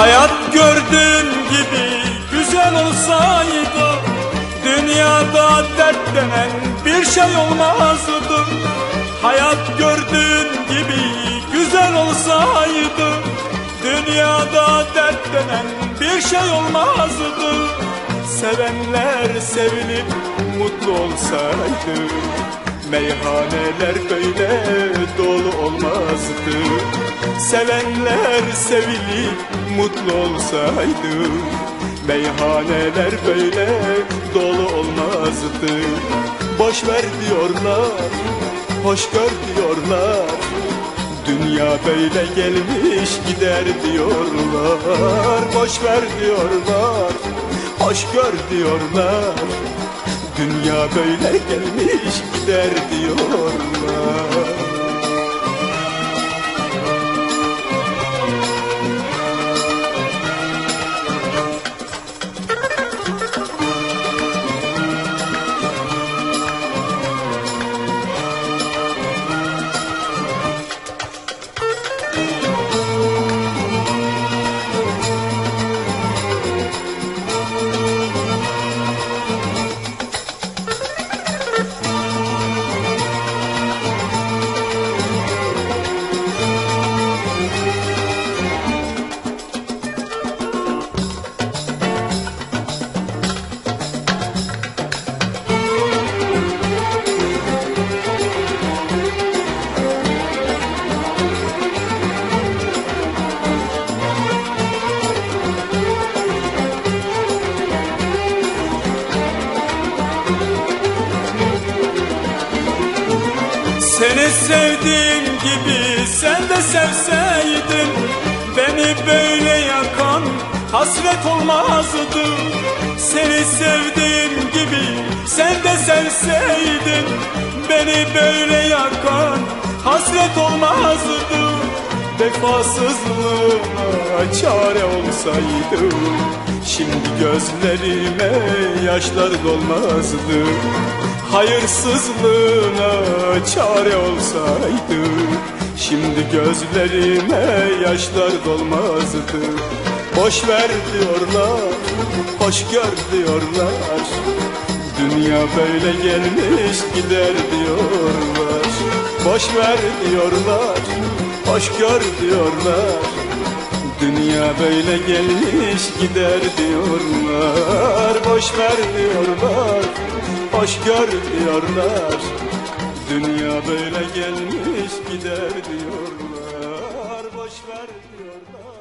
Hayat gördüğün gibi güzel olsaydı Dünyada dert denen bir şey olmazdı. Hayat gördüğün gibi güzel olsaydı Dünyada dert denen bir şey olmazdı. Sevenler sevilip mutlu olsaydı Meyhaneler böyle dolu olmazdı Sevenler sevilip mutlu olsaydı Meyhaneler böyle dolu olmazdı. Boş ver diyorlar, hoş gör diyorlar. Dünya böyle gelmiş gider diyorlar. Boş ver diyorlar, hoş gör diyorlar. Dünya böyle gelmiş gider diyorlar Seni sevdiğim gibi sen de sevseydin Beni böyle yakan hasret olmazdı. Seni sevdiğim gibi sen de sevseydin Beni böyle yakan hasret olmazdı. Vefasızlığına çare olsaydı Şimdi gözlerime yaşlar dolmazdı Hayırsızlığına çare olsaydı Şimdi gözlerime yaşlar dolmazdı. Boş ver diyorlar, hoş gör diyorlar. Dünya böyle gelmiş gider diyorlar. Boş ver diyorlar, hoş gör diyorlar. Dünya böyle gelmiş gider diyorlar. Boş ver diyorlar hoş görmüyorlar Dünya böyle gelmiş gider diyorlar. Boş ver diyorlar.